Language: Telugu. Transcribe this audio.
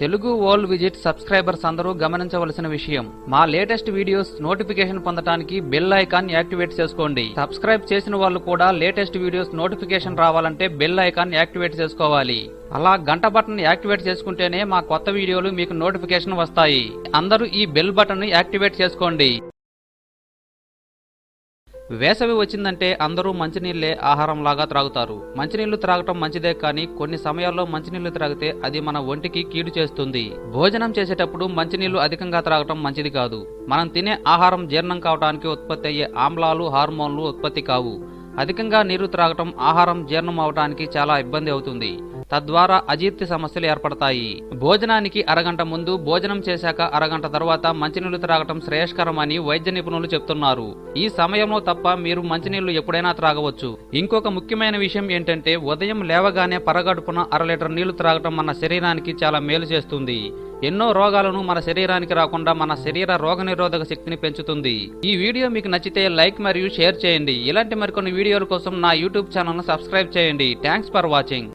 తెలుగు వరల్డ్ విజిట్ సబ్స్క్రైబర్స్ అందరూ గమనించవలసిన విషయం. మా లేటెస్ట్ వీడియోస్ నోటిఫికేషన్ పొందడానికి బెల్ ఐకాన్ యాక్టివేట్ చేసుకోండి. సబ్స్క్రైబ్ చేసిన వాళ్ళు కూడా లేటెస్ట్ వీడియోస్ నోటిఫికేషన్ రావాలంటే బెల్ ఐకాన్ యాక్టివేట్ చేసుకోవాలి. అలా గంట బటన్ యాక్టివేట్ చేసుకుంటేనే మా కొత్త వీడియోలు మీకు నోటిఫికేషన్ వస్తాయి. అందరూ ఈ బెల్ బటన్ యాక్టివేట్ చేసుకోండి. వేసవి వచ్చిందంటే అందరూ మంచినీళ్ళే ఆహారంలాగా త్రాగుతారు. మంచినీళ్ళు త్రాగటం మంచిదే కానీ కొన్ని సమయాల్లో మంచినీళ్ళు త్రాగితే అది మన ఒంటికి కీడు చేస్తుంది. భోజనం చేసేటప్పుడు మంచినీళ్ళు అధికంగా త్రాగటం మంచిది కాదు. మనం తినే ఆహారం జీర్ణం కావడానికి ఉత్పత్తి అయ్యే ఆమ్లాలు హార్మోన్లు ఉత్పత్తి కావు. అధికంగా నీరు త్రాగటం ఆహారం జీర్ణం అవడానికి చాలా ఇబ్బంది అవుతుంది. తద్వారా అజీర్తి సమస్యలు ఏర్పడతాయి. భోజనానికి అరగంట ముందు భోజనం చేశాక అరగంట తర్వాత మంచినీళ్ళు త్రాగటం శ్రేయస్కరమని వైద్య నిపుణులు చెప్తున్నారు. ఈ సమయంలో తప్ప మీరు మంచినీళ్ళు ఎప్పుడైనా త్రాగవచ్చు. ఇంకొక ముఖ్యమైన విషయం ఏంటంటే ఉదయం లేవగానే పరగడుపున అర లీటర్ నీళ్ళు త్రాగటం మన శరీరానికి చాలా మేలు చేస్తుంది. ఎన్నో రోగాలను మన శరీరానికి రాకుండా మన శరీర రోగనిరోధక శక్తిని పెంచుతుంది. ఈ వీడియో మీకు నచ్చితే లైక్ మరియు షేర్ చేయండి. ఇలాంటి మరికొన్ని వీడియోల కోసం నా యూట్యూబ్ ఛానల్ను సబ్స్క్రైబ్ చేయండి. Thanks for watching.